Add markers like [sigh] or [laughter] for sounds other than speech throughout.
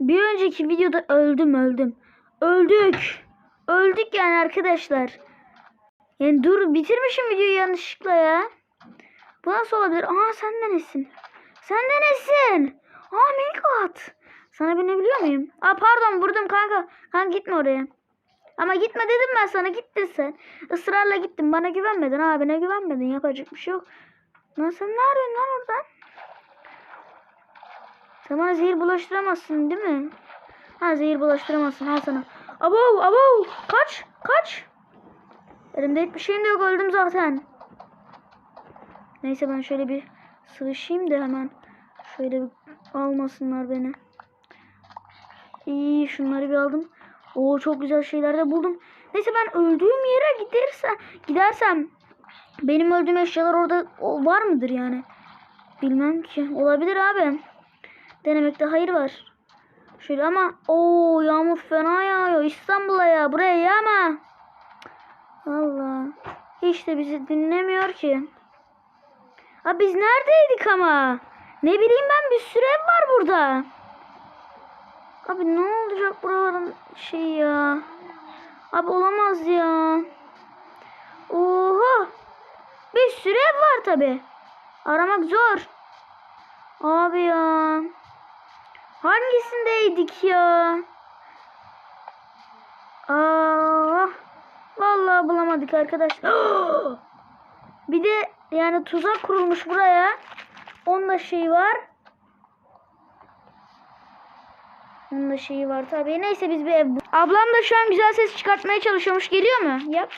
Bir önceki videoda öldüm öldüm. Öldük. Öldük yani arkadaşlar. Yani dur bitirmişim videoyu yanlışlıkla ya. Bu nasıl olabilir? Aa sen de nesin? Sen de nesin? Aa Minkat. Sana binebiliyor muyum? Aa pardon vurdum kanka. Kanka gitme oraya. Ama gitme dedim ben sana gittin sen. Israrla gittin bana güvenmedin abine güvenmedin yapacak bir şey yok. Lan sen ne arıyorsun lan oradan? Sen bana zehir bulaştıramazsın değil mi? Ha zehir bulaştıramazsın al sana. Abo abo kaç kaç. Elimde hiçbir şeyim de yok öldüm zaten. Neyse ben şöyle bir sıvışayım da hemen. Şöyle bir almasınlar beni. İyi şunları bir aldım. Oo çok güzel şeyler de buldum. Neyse ben öldüğüm yere gidersem gidersem benim öldüğüm eşyalar orada var mıdır yani? Bilmem ki. Olabilir abi. Denemekte hayır var. Şöyle ama o yağmur fena yağıyor. İstanbul'a ya. Buraya yağma. Allah. Hiç de bizi dinlemiyor ki. Abi biz neredeydik ama? Ne bileyim ben bir sürü ev var burada. Abi ne olacak buraların şey ya? Abi olamaz ya. Oha. Bir sürü ev var tabi. Aramak zor. Abi ya. Hangisindeydik ya? Aa, vallahi bulamadık arkadaşlar. [gasps] bir de yani tuzak kurulmuş buraya. Onun da şeyi var. Onun da şeyi var tabii. Neyse biz bir ev Ablam da şu an güzel ses çıkartmaya çalışıyormuş. Geliyor mu? Yap.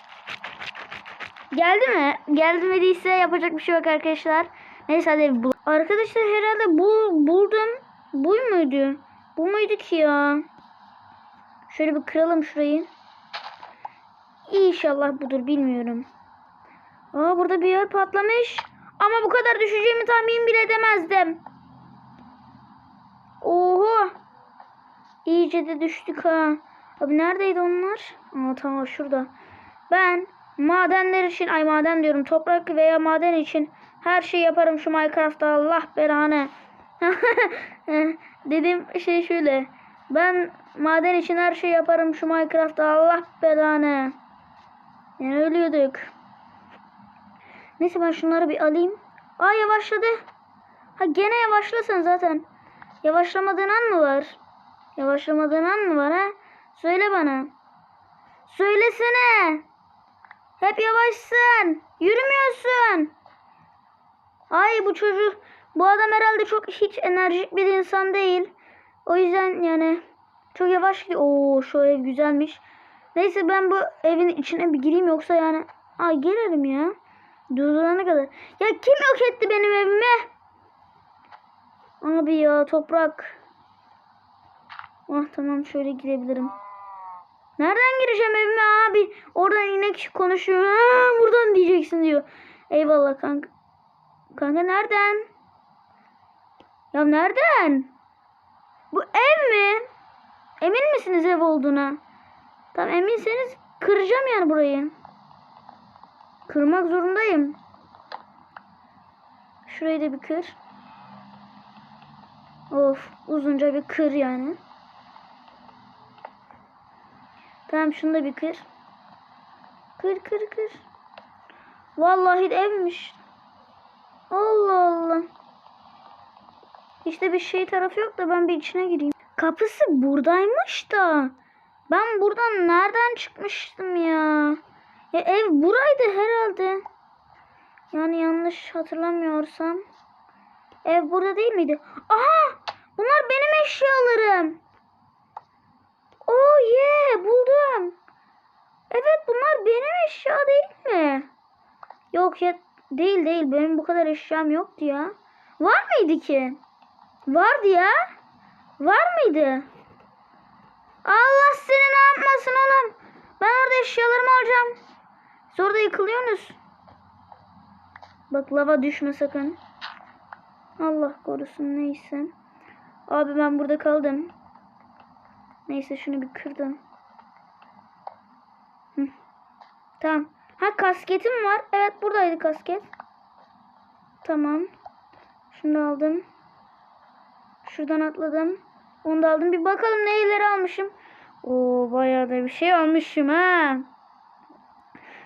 Geldi mi? Gelmediyse yapacak bir şey yok arkadaşlar. Neyse hadi bul. Arkadaşlar herhalde bu buldum. Bu muydu? Bu muydu ki ya? Şöyle bir kıralım şurayı. İnşallah budur bilmiyorum. Aa burada bir yer patlamış. Ama bu kadar düşeceğimi tahmin bile edemezdim. Oho. İyice de düştük ha. Abi neredeydi onlar? Aa tamam şurada. Ben madenler için ay maden diyorum toprak veya maden için her şeyi yaparım şu Minecraft'ta Allah belanı. [laughs] Dedim şey şöyle. Ben maden için her şeyi yaparım şu Minecraft'ta Allah belanı. Yani ölüyorduk. Neyse ben şunları bir alayım. Aa yavaşladı. Ha gene yavaşlasın zaten. Yavaşlamadığın an mı var? Yavaşlamadığın an mı var ha? Söyle bana. Söylesene. Hep yavaşsın. Yürümüyorsun. Ay bu çocuk bu adam herhalde çok hiç enerjik bir insan değil. O yüzden yani çok yavaş gidiyor. Oo şu ev güzelmiş. Neyse ben bu evin içine bir gireyim yoksa yani ay girerim ya. Durdurana kadar. Ya kim yok etti benim evimi? Abi ya toprak. Ah tamam şöyle girebilirim. Nereden gireceğim evime abi? Oradan inek konuşuyor. Ha, buradan diyeceksin diyor. Eyvallah kanka. Kanka nereden? Ya nereden? Bu ev mi? Emin misiniz ev olduğuna? Tamam eminseniz kıracağım yani burayı. Kırmak zorundayım. Şurayı da bir kır. Of uzunca bir kır yani. Tamam şunu da bir kır. Kır kır kır. Vallahi evmiş. Allah Allah. İşte bir şey tarafı yok da ben bir içine gireyim. Kapısı buradaymış da. Ben buradan nereden çıkmıştım ya? Ya ev buraydı herhalde. Yani yanlış hatırlamıyorsam. Ev burada değil miydi? Aha! Bunlar benim eşyalarım. Oh yeah! Buldum. Evet bunlar benim eşya değil mi? Yok ya değil değil. Benim bu kadar eşyam yoktu ya. Var mıydı ki? Vardı ya. Var mıydı? Allah seni ne yapmasın oğlum. Ben orada eşyalarımı alacağım. Siz orada yıkılıyorsunuz. Bak lava düşme sakın. Allah korusun neyse. Abi ben burada kaldım. Neyse şunu bir kırdım. Hı. Tamam. Ha kasketim var. Evet buradaydı kasket. Tamam. Şunu aldım. Şuradan atladım. Onu da aldım. Bir bakalım neleri almışım. Oo bayağı da bir şey almışım ha.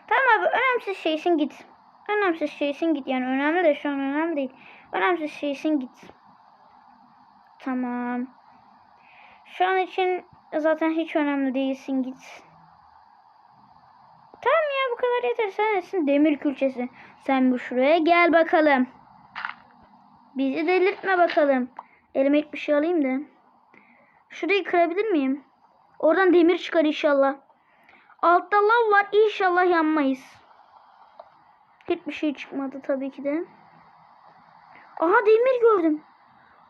Tamam abi önemsiz şeysin git. Önemsiz şeysin git. Yani önemli de şu an önemli değil. Önemsiz şeysin git. Tamam. Şu an için zaten hiç önemli değilsin git. Tamam ya bu kadar yeter. Sen nesin? Demir külçesi. Sen bu şuraya gel bakalım. Bizi delirtme bakalım. Elime bir şey alayım da. Şurayı kırabilir miyim? Oradan demir çıkar inşallah. Altta lav var. İnşallah yanmayız. Hiçbir şey çıkmadı tabii ki de. Aha demir gördüm.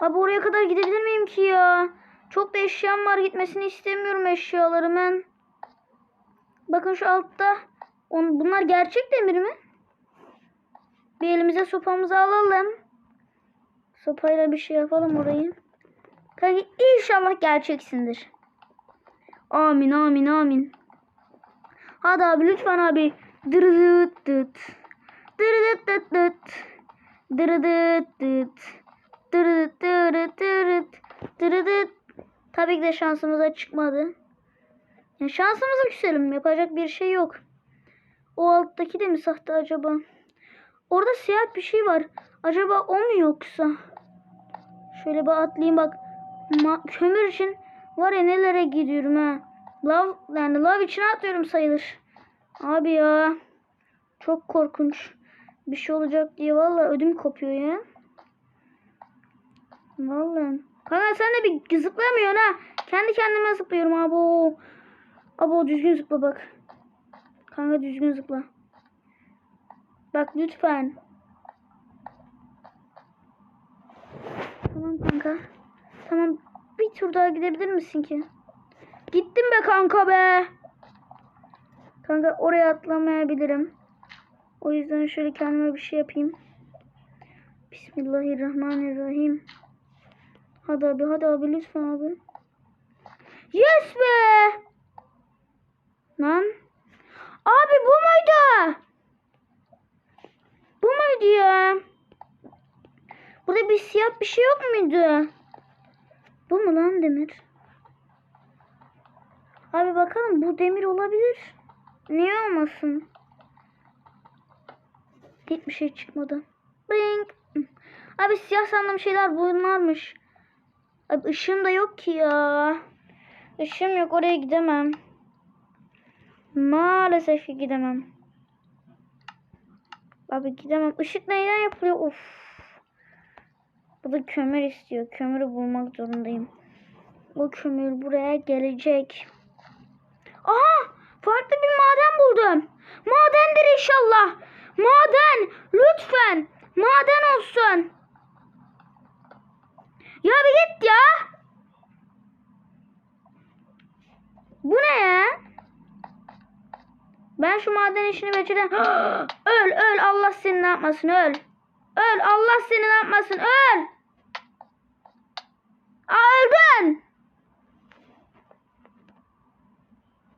Abi oraya kadar gidebilir miyim ki ya? Çok da eşyam var. Gitmesini istemiyorum eşyalarımın. Bakın şu altta. On, bunlar gerçek demir mi? Bir elimize sopamızı alalım. Sopayla bir şey yapalım orayı. Kanka inşallah gerçeksindir. Amin amin amin. Hadi abi lütfen abi. Dırıdıt dıt. Dırıdıt dıt dıt. Dırıdıt dıt. Dırıdıt dırıt dırıt. Dırıdıt. Tabii ki de şansımıza çıkmadı. Ya şansımıza küselim. Yapacak bir şey yok. O alttaki de mi sahte acaba? Orada siyah bir şey var. Acaba o mu yoksa? Şöyle bir atlayayım bak. Ma- kömür için var ya nelere gidiyorum ha. Lav yani lav içine atlıyorum sayılır. Abi ya. Çok korkunç. Bir şey olacak diye vallahi ödüm kopuyor ya. Vallahi. Kanka sen de bir zıplamıyorsun ha. Kendi kendime zıplıyorum abo. Abo düzgün zıpla bak. Kanka düzgün zıpla. Bak lütfen. Tamam kanka. Tamam bir tur daha gidebilir misin ki? Gittim be kanka be. Kanka oraya atlamayabilirim. O yüzden şöyle kendime bir şey yapayım. Bismillahirrahmanirrahim. Hadi abi hadi abi lütfen abi. Yes be. Lan. Abi bu muydu? Bu muydu ya? Burada bir siyah bir şey yok muydu? Bu mu lan demir? Abi bakalım bu demir olabilir. Niye olmasın? Hiçbir şey çıkmadı. Bing. Abi siyah sandığım şeyler bunlarmış. Abi ışığım da yok ki ya. Işığım yok oraya gidemem. Maalesef ki gidemem. Abi gidemem. Işık neyden yapılıyor? Of. Bu da kömür istiyor. Kömürü bulmak zorundayım. O kömür buraya gelecek. Aha! Farklı bir maden buldum. Madendir inşallah. Maden. Lütfen. Maden olsun. Ya bir git ya. Bu ne ya? Ben şu maden işini becerem. [gasps] öl öl Allah seni ne yapmasın öl. Öl Allah seni ne yapmasın öl. Aa, öldün.